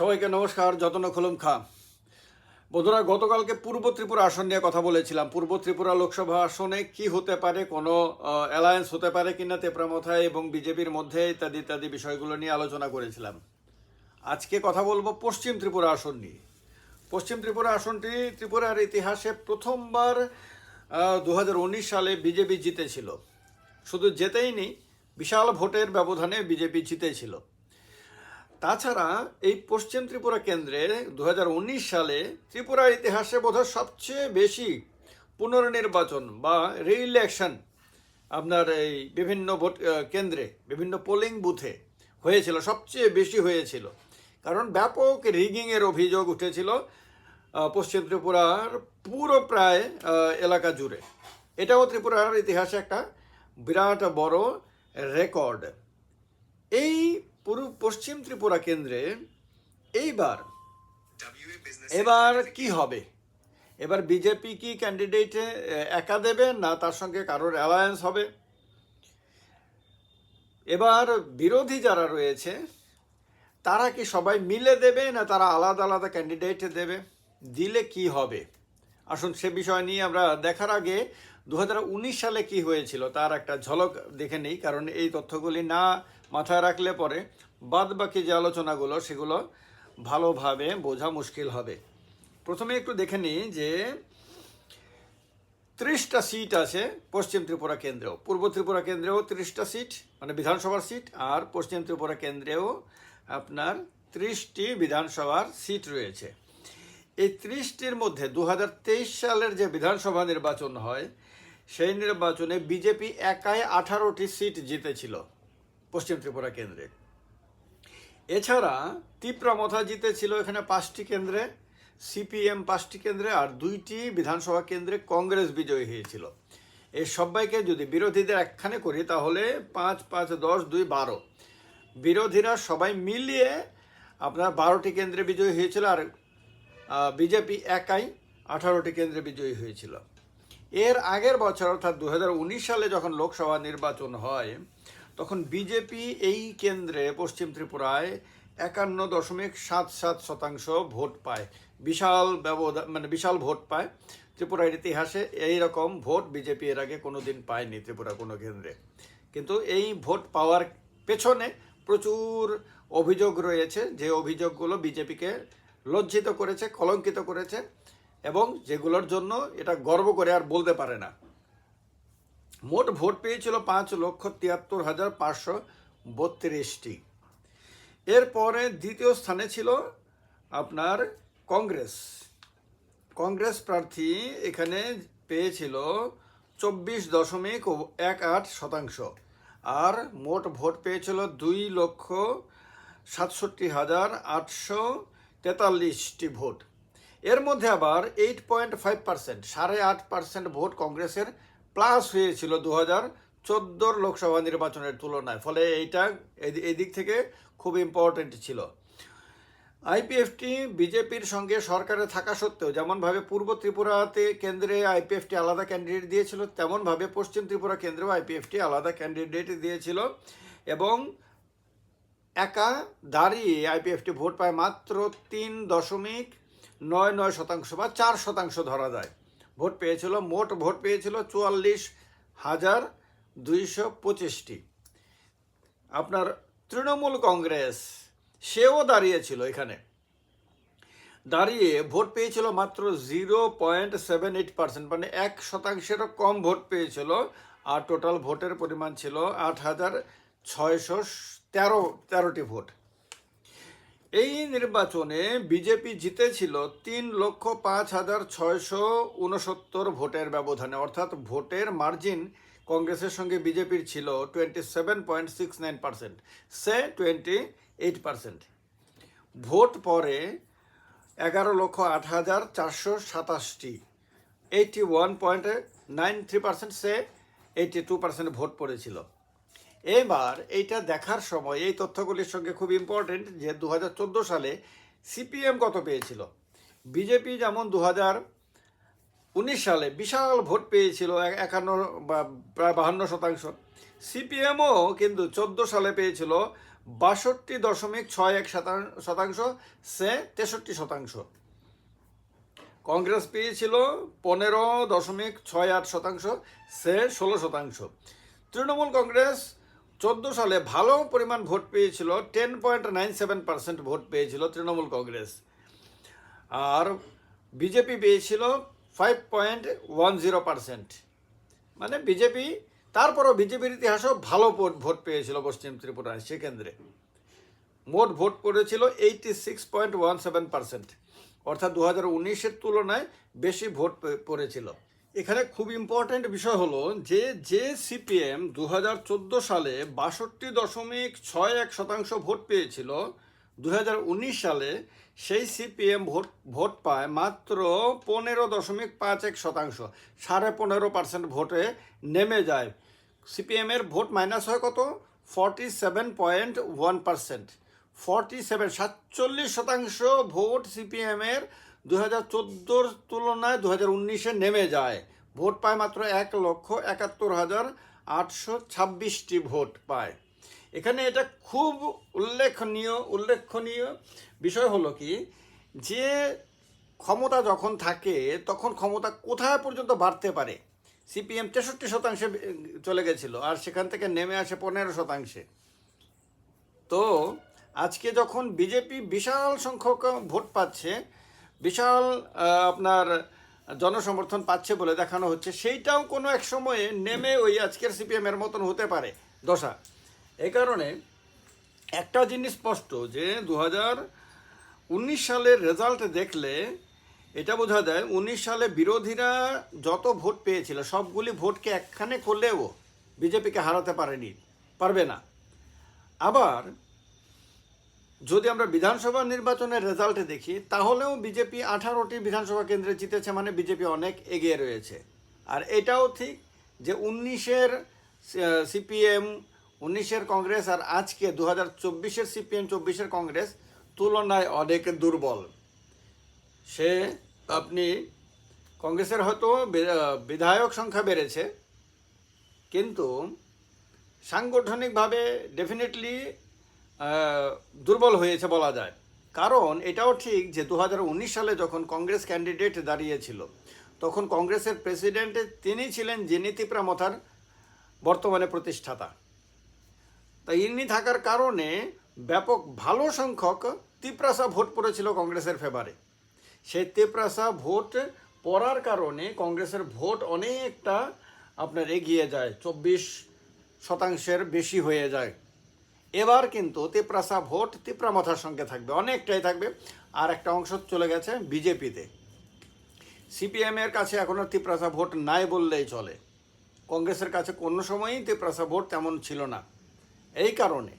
সবাইকে নমস্কার, যতন খুলুম খা। বন্ধুরা, গতকালকে পূর্ব ত্রিপুরা আসন নিয়ে কথা বলেছিলাম। পূর্ব ত্রিপুরা লোকসভা আসনে কি হতে পারে, কোনো অ্যালায়েন্স হতে পারে কিনা তেপ্রামথায় এবং বিজেপির মধ্যে ইত্যাদি ইত্যাদি বিষয়গুলো নিয়ে আলোচনা করেছিলাম। আজকে কথা বলব পশ্চিম ত্রিপুরা আসন নিয়ে। পশ্চিম ত্রিপুরা আসনটি ত্রিপুরার ইতিহাসে প্রথমবার দু হাজার উনিশ সালে বিজেপি জিতেছিল। শুধু জেতেইনি বিশাল ভোটের ব্যবধানে বিজেপি জিতেছিল। তাছাড়া এই পশ্চিম ত্রিপুরা কেন্দ্রে দু হাজার উনিশ সালে ত্রিপুরার ইতিহাসে বোধহয় সবচেয়ে বেশি পুনর্নির্বাচন বা রিইলেকশন আপনার এই বিভিন্ন ভোট কেন্দ্রে, বিভিন্ন পোলিং বুথে হয়েছিল, সবচেয়ে বেশি হয়েছিল। কারণ ব্যাপক রিগিংয়ের অভিযোগ উঠেছিল পশ্চিম ত্রিপুরার পুরো প্রায় এলাকা জুড়ে। এটাও ত্রিপুরার ইতিহাসে একটা বিরাট বড় রেকর্ড এই পুরো পশ্চিম ত্রিপুরা কেন্দ্রে এইবার এবার কি হবে? এবার বিজেপি কি ক্যান্ডিডেট একা দেবে না তার সঙ্গে কারোর অ্যালায়েন্স হবে? এবার বিরোধী যারা রয়েছে তারা কি সবাই মিলে দেবে না তারা আলাদা আলাদা ক্যান্ডিডেট দেবে? দিলে কি হবে? আসুন সে বিষয় নিয়ে আমরা দেখার আগে দু হাজার উনিশ সালে কি হয়েছিল তার একটা ঝলক দেখে নেই কারণ এই তথ্যগুলি না মাথায় রাখলে পরে বাদ বাকি যে আলোচনাগুলো, সেগুলো ভালোভাবে বোঝা মুশকিল হবে। প্রথমে একটু দেখে নিই যে ত্রিশটা সিট আছে পশ্চিম ত্রিপুরা কেন্দ্রেও। পূর্ব ত্রিপুরা কেন্দ্রেও ত্রিশটা সিট মানে বিধানসভার সিট, আর পশ্চিম ত্রিপুরা কেন্দ্রেও আপনার ত্রিশটি বিধানসভার সিট রয়েছে। এই ত্রিশটির মধ্যে দু হাজার তেইশ সালের যে বিধানসভা নির্বাচন হয়, সেই নির্বাচনে বিজেপি একাই আঠারোটি সিট জিতেছিল। পশ্চিম ত্রিপুরা কেন্দ্রে। এছাড়া তিপ্রামথা জিতেছিল এখানে পাঁচটি কেন্দ্রে, সিপিএম পাঁচটি কেন্দ্রে আর দুইটি বিধানসভা কেন্দ্রে কংগ্রেস বিজয়ী হয়েছিল। এই সবাইকে যদি বিরোধীদের একখানে করি তাহলে পাঁচ পাঁচ, দশ, দুই, বারো। বিরোধীরা সবাই মিলিয়ে আপনার বারোটি কেন্দ্রে বিজয়ী হয়েছিল আর বিজেপি একাই আঠারোটি কেন্দ্রে বিজয়ী হয়েছিল। এর আগের বছর অর্থাৎ দু হাজার উনিশ সালে যখন লোকসভা নির্বাচন হয় তখন বিজেপি এই কেন্দ্রে পশ্চিম ত্রিপুরায় একান্ন দশমিক সাত সাত শতাংশ ভোট পায়। বিশাল ব্যবধান মানে বিশাল ভোট পায়। ত্রিপুরার ইতিহাসে এই রকম ভোট বিজেপি এর আগে কোনো দিন পায়নি ত্রিপুরা কোনো কেন্দ্রে। কিন্তু এই ভোট পাওয়ার পেছনে প্রচুর অভিযোগ রয়েছে যে অভিযোগগুলো বিজেপিকে লজ্জিত করেছে, কলঙ্কিত করেছে এবং যেগুলোর জন্য এটা গর্ব করে আর বলতে পারে না। মোট ভোট পেয়েছিল পাঁচ লক্ষ তিয়াত্তর হাজার পাঁচশো বত্রিশটি। এরপরে দ্বিতীয় স্থানে ছিল আপনার কংগ্রেস। কংগ্রেস প্রার্থী এখানে পেয়েছিল চব্বিশ দশমিক এক আট শতাংশ। আর মোট ভোট পেয়েছিল দুই লক্ষ সাতষট্টি হাজার আটশো তেতাল্লিশটি ভোট। এর মধ্যে আবার এইট পয়েন্ট ফাইভ পার্সেন্ট সাড়ে আট পার্সেন্ট ভোট কংগ্রেসের প্লাস হয়েছিল দু হাজার চোদ্দোর লোকসভা নির্বাচনের তুলনায়। ফলে এইটা এদি- এদিক থেকে খুব ইম্পর্টেন্ট ছিল। আইপিএফটি বিজেপির সঙ্গে সরকারে থাকা সত্ত্বেও যেমনভাবে পূর্ব ত্রিপুরাতে কেন্দ্রে আইপিএফটি আলাদা ক্যান্ডিডেট দিয়েছিল, তেমনভাবে পশ্চিম ত্রিপুরা কেন্দ্রেও আইপিএফটি আলাদা ক্যান্ডিডেট দিয়েছিল এবং একা দাঁড়িয়ে আইপিএফটি ভোট পায় মাত্র তিন দশমিক নয় নয় শতাংশ বা চার শতাংশ ধরা যায়। ভোট পেয়েছিল, মোট ভোট পেয়েছিল চুয়াল্লিশ হাজার দুইশো পঁচিশটি। আপনার তৃণমূল কংগ্রেস, সেও দাঁড়িয়েছিল এখানে। দাঁড়িয়ে ভোট পেয়েছিল মাত্র zero point seven eight percent মানে এক শতাংশেরও কম ভোট পেয়েছিল। আর টোটাল ভোটের পরিমাণ ছিল আট হাজার ছয়শো তেরো, তেরোটি ভোট। এই নির্বাচনে বিজেপি জিতেছিল তিন লক্ষ পাঁচ হাজার ছয়শো উনসত্তর ভোটের ব্যবধানে। অর্থাৎ ভোটের মার্জিন কংগ্রেসের সঙ্গে বিজেপির ছিল twenty seven point six nine percent. সে টোয়েন্টি এইট পার্সেন্ট। ভোট পরে এগারো লক্ষ আট হাজার চারশো সাতাশটি। Eighty one point nine three percent. সে এইটি টু পার্সেন্ট ভোট পড়েছিল। এবার এইটা দেখার সময় এই তথ্যগুলির সঙ্গে খুব ইম্পর্টেন্ট যে দু হাজার চোদ্দ সালে সিপিএম কত পেয়েছিল? বিজেপি যেমন দু উনিশ সালে বিশাল ভোট পেয়েছিল একান্ন বা প্রায় বাহান্ন শতাংশ। সিপিএমও কিন্তু চোদ্দ সালে পেয়েছিল বাষট্টি দশমিক ছয় এক শতাং- শতাংশ, সে তেষট্টি শতাংশ। কংগ্রেস পেয়েছিল পনেরো দশমিক ছয় আট শতাংশ, সে ষোলো শতাংশ। তৃণমূল কংগ্রেস চোদ্দ সালে ভালো পরিমাণ ভোট পেয়েছিল ten point nine seven percent vote পেয়েছিল তৃণমূল কংগ্রেস। আর বিজেপি পেয়েছিল five point one zero percent মানে বিজেপি, তারপরও বিজেপির ইতিহাসেও ভালো ভোট পেয়েছিল পশ্চিম ত্রিপুরায় সে কেন্দ্রে মোট ভোট পড়েছিল eighty six point one seven percent অর্থাৎ দু হাজার উনিশের তুলনায় বেশি ভোট পড়েছিল। এখানে খুব ইম্পর্ট্যান্ট বিষয় হলো যে যে সিপিএম দু হাজার চোদ্দ সালে বাষট্টি দশমিক ছয় এক শতাংশ ভোট পেয়েছিল দু হাজার উনিশ সালে সেই সিপিএম ভোট ভোট পায় মাত্র পনেরো দশমিক পাঁচ এক শতাংশ, সাড়ে পনেরো পার্সেন্ট ভোটে নেমে যায়। সিপিএমের ভোট মাইনাস হয় কত? Forty seven point one percent forty seven সাতচল্লিশ শতাংশ ভোট সিপিএমের দু হাজার চোদ্দোর তুলনায় দু হাজার উনিশে নেমে যায়। ভোট পায় মাত্র এক লক্ষ একাত্তর হাজার আটশো ছাব্বিশটি ভোট পায়। এখানে এটা খুব উল্লেখনীয় উল্লেখনীয় বিষয় হলো কি, যে ক্ষমতা যখন থাকে, তখন ক্ষমতা কোথায় পর্যন্ত বাড়তে পারে? সিপিএম তেষট্টি শতাংশে চলে গেছিল আর সেখান থেকে নেমে আসে পনেরো শতাংশে। তো আজকে যখন বিজেপি বিশাল সংখ্যক ভোট পাচ্ছে বিশাল আপনার জনসমর্থন পাচ্ছে বলে দেখানো হচ্ছে। সেইটাও কোনো এক সময়ে নেমে ওই আজকের সিপিএম এর মতন হতে পারে। দশা। এই কারণে একটা জিনিস স্পষ্ট যে দু উনিশ সালের রেজাল্ট দেখলে এটা বোঝা যায় উনিশ সালে বিরোধীরা যত ভোট পেয়েছিল, সবগুলি ভোটকে একখানে করলেও বিজেপিকে হারাতে পারেনি, পারবে না। আবার যদি আমরা বিধানসভা নির্বাচনের রেজাল্টে দেখি, তাহলেও বিজেপি আঠারোটি বিধানসভা কেন্দ্রে জিতেছে মানে বিজেপি অনেক এগিয়ে রয়েছে। আর এটাও ঠিক যে উনিশের সিপিএম, উনিশের কংগ্রেস আর আজকে দু হাজার চব্বিশের সিপিএম, চব্বিশের কংগ্রেস তুলনায় অনেক দুর্বল। সে আপনি, কংগ্রেসের হয়তো বিধায়ক সংখ্যা বেড়েছে, কিন্তু সাংগঠনিকভাবে ডেফিনেটলি দুর্বল হয়েছে বলা যায়। কারণ এটাও ঠিক যে দু হাজার উনিশ সালে যখন কংগ্রেস ক্যান্ডিডেট দাঁড়িয়েছিল, তখন কংগ্রেসের প্রেসিডেন্ট তিনি ছিলেন যিনি তিপ্রামথার বর্তমানে প্রতিষ্ঠাতা। তাই ইনি থাকার কারণে ব্যাপক ভালো সংখ্যক তিপ্রাসা ভোট পড়েছিল কংগ্রেসের ফেভারে সেই তিপ্রাসা ভোট পড়ার কারণে কংগ্রেসের ভোট অনেকটা আপনার এগিয়ে যায়, চব্বিশ শতাংশের বেশি হয়ে যায়। এবার কিন্তু তিপ্রাসা ভোট তিপ্রামথার সঙ্গে থাকবে, অনেকটাই থাকবে। আর একটা অংশ চলে গেছে বিজেপিতে। সিপিএম এর কাছে এখনও তিপ্রাসা ভোট নাই বললেই চলে। কংগ্রেসের কাছে কোনো সময়ই তিপ্রাসা ভোট তেমন ছিল না। এই কারণে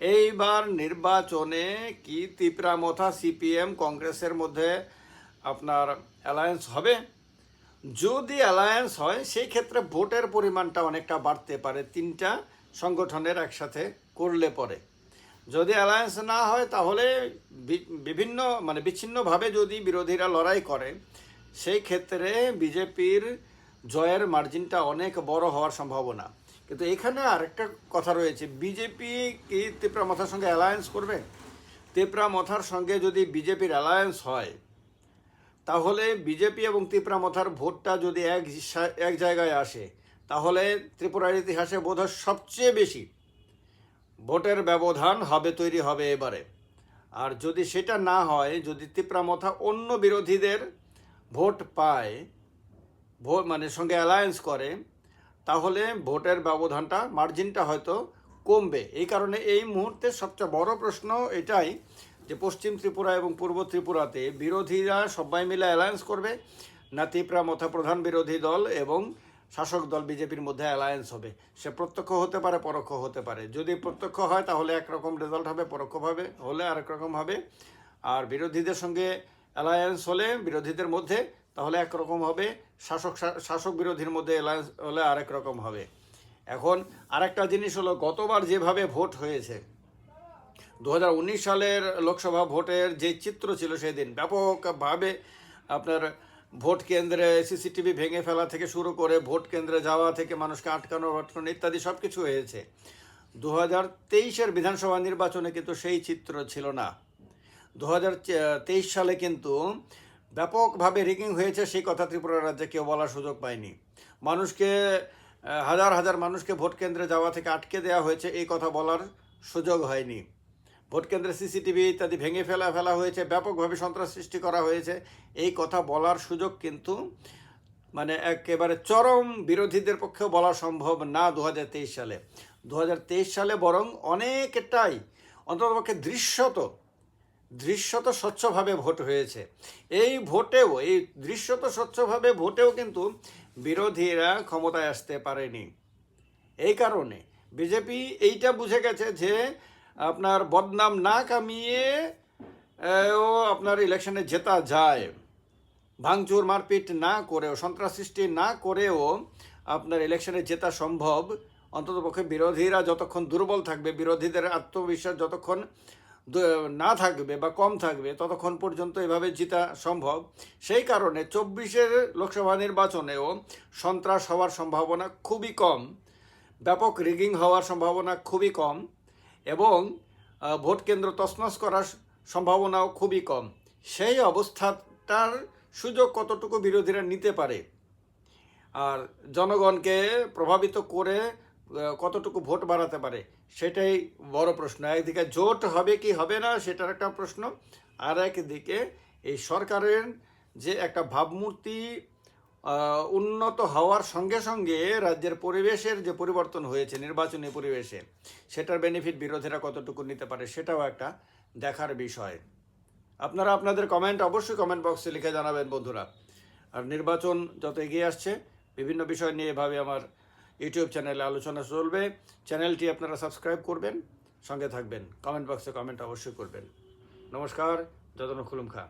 এইবার নির্বাচনে কি তিপ্রামথা সিপিএম কংগ্রেসের মধ্যে আপনার অ্যালায়েন্স হবে? যদি অ্যালায়েন্স হয়, সেই ক্ষেত্রে ভোটের পরিমাণটা অনেকটা বাড়তে পারে। তিনটা সংগঠনের একসাথে করলে পরে। যদি অ্যালায়েন্স না হয়, তাহলে বিভিন্ন মানে বিচ্ছিন্নভাবে যদি বিরোধীরা লড়াই করে, সেই ক্ষেত্রে বিজেপির জয়ের মার্জিনটা অনেক বড় হওয়ার সম্ভাবনা। কিন্তু এখানে আরেকটা কথা রয়েছে, বিজেপি কি তিপ্রা মথার সঙ্গে অ্যালায়েন্স করবে? তিপ্রা মথার সঙ্গে যদি বিজেপির অ্যালায়েন্স হয়, তাহলে বিজেপি এবং ত্রিপুরামথার ভোটটা যদি এক এক জায়গায় আসে, তাহলে ত্রিপুরার ইতিহাসে বোধহয় সবচেয়ে বেশি ভোটের ব্যবধান হবে, তৈরি হবে এবারে। আর যদি সেটা না হয়, যদি ত্রিপুরামথা অন্য বিরোধীদের ভোট পায় ভোট মানে সঙ্গে অ্যালায়েন্স করে, তাহলে ভোটের ব্যবধানটা মার্জিনটা হয়তো কমবে। এই কারণে এই মুহূর্তে সবচেয়ে বড় প্রশ্ন এটাই যে পশ্চিম ত্রিপুরা এবং পূর্ব ত্রিপুরাতে বিরোধীরা সবাই মিলে অ্যালায়েন্স করবে, না ত্রিপুরা মথা প্রধান বিরোধী দল এবং শাসক দল বিজেপির মধ্যে অ্যালায়েন্স হবে। সে প্রত্যক্ষ হতে পারে, পরোক্ষ হতে পারে। যদি প্রত্যক্ষ হয়, তাহলে একরকম রেজাল্ট হবে পরোক্ষভাবে হলে আরেক রকম হবে। আর বিরোধীদের সঙ্গে অ্যালায়েন্স হলে বিরোধীদের মধ্যে, তাহলে একরকম হবে। শাসক শাসক বিরোধীর মধ্যে অ্যালায়েন্স হলে আরেক রকম হবে। এখন আরেকটা জিনিস হলো, গতবার যেভাবে ভোট হয়েছে দু হাজার উনিশ সালের লোকসভা ভোটের যে চিত্র ছিল সেদিন, ব্যাপকভাবে আপনার ভোট কেন্দ্রে সিসিটিভি ভেঙে ফেলা থেকে শুরু করে ভোট কেন্দ্রে যাওয়া থেকে মানুষকে আটকানো আটকানো ইত্যাদি সব কিছু হয়েছে। দু হাজার তেইশের বিধানসভা নির্বাচনে কিন্তু সেই চিত্র ছিল না। দু হাজার তেইশ সালে কিন্তু ব্যাপকভাবে রিগিং হয়েছে সেই কথা ত্রিপুরা রাজ্যে কেউ বলার সুযোগ পায়নি। মানুষকে হাজার হাজার মানুষকে ভোট কেন্দ্রে যাওয়া থেকে আটকে দেওয়া হয়েছে, এই কথা বলার সুযোগ হয়নি। ভোট কেন্দ্রে সিসিটিভি ইত্যাদি ভেঙে ফেলা ফেলা হয়েছে, ব্যাপকভাবে সন্ত্রাস সৃষ্টি করা হয়েছে। এই কথা বলার সুযোগ কিন্তু মানে একেবারে চরম বিরোধীদের পক্ষেও বলা সম্ভব না দু হাজার তেইশ সালে। দু হাজার তেইশ সালে বরং অনেকটাই অন্ততপক্ষে দৃশ্যত দৃশ্যত স্বচ্ছভাবে ভোট হয়েছে। এই ভোটেও, এই দৃশ্যত স্বচ্ছভাবে ভোটেও কিন্তু বিরোধীরা ক্ষমতায় আসতে পারেনি। এই কারণে বিজেপি এইটা বুঝে গেছে যে আপনার বদনাম না কামিয়ে ও আপনার ইলেকশনে জেতা যায়। ভাঙচুর, মারপিট না করেও, সন্ত্রাস সৃষ্টি না করেও আপনার ইলেকশনে জেতা সম্ভব। অন্ততপক্ষে বিরোধীরা যতক্ষণ দুর্বল থাকবে, বিরোধীদের আত্মবিশ্বাস যতক্ষণ না থাকবে বা কম থাকবে, ততক্ষণ পর্যন্ত এভাবে জিতা সম্ভব। সেই কারণে চব্বিশের লোকসভা নির্বাচনেও সন্ত্রাস হওয়ার সম্ভাবনা খুবই কম। ব্যাপক রিগিং হওয়ার সম্ভাবনা খুবই কম। এবং ভোট কেন্দ্র তছনছ করার সম্ভাবনাও খুবই কম। সেই অবস্থাটার সুযোগ কতটুকু বিরোধীরা নিতে পারে? আর জনগণকে প্রভাবিত করে কতটুকু ভোট বাড়াতে পারে? সেটাই বড় প্রশ্ন। একদিকে জোট হবে কি হবে না, সেটার একটা প্রশ্ন। আর একদিকে এই সরকারের যে একটা ভাবমূর্তি উন্নত হওয়ার সঙ্গে সঙ্গে রাজ্যের পরিবেশের যে পরিবর্তন হয়েছে, নির্বাচনী পরিবেশে, সেটার বেনিফিট বিরোধীরা কতটুকু নিতে পারে সেটাও একটা দেখার বিষয়। আপনারা আপনাদের কমেন্ট অবশ্যই কমেন্ট বক্সে লিখে জানাবেন বন্ধুরা। আর নির্বাচন যত এগিয়ে আসছে, বিভিন্ন বিষয় নিয়ে এভাবে আমার ইউটিউব চ্যানেলে আলোচনা চলবে। চ্যানেলটি আপনারা সাবস্ক্রাইব করবেন, সঙ্গে থাকবেন। কমেন্ট বক্সে কমেন্ট অবশ্যই করবেন। নমস্কার, যতন খুলুম খা।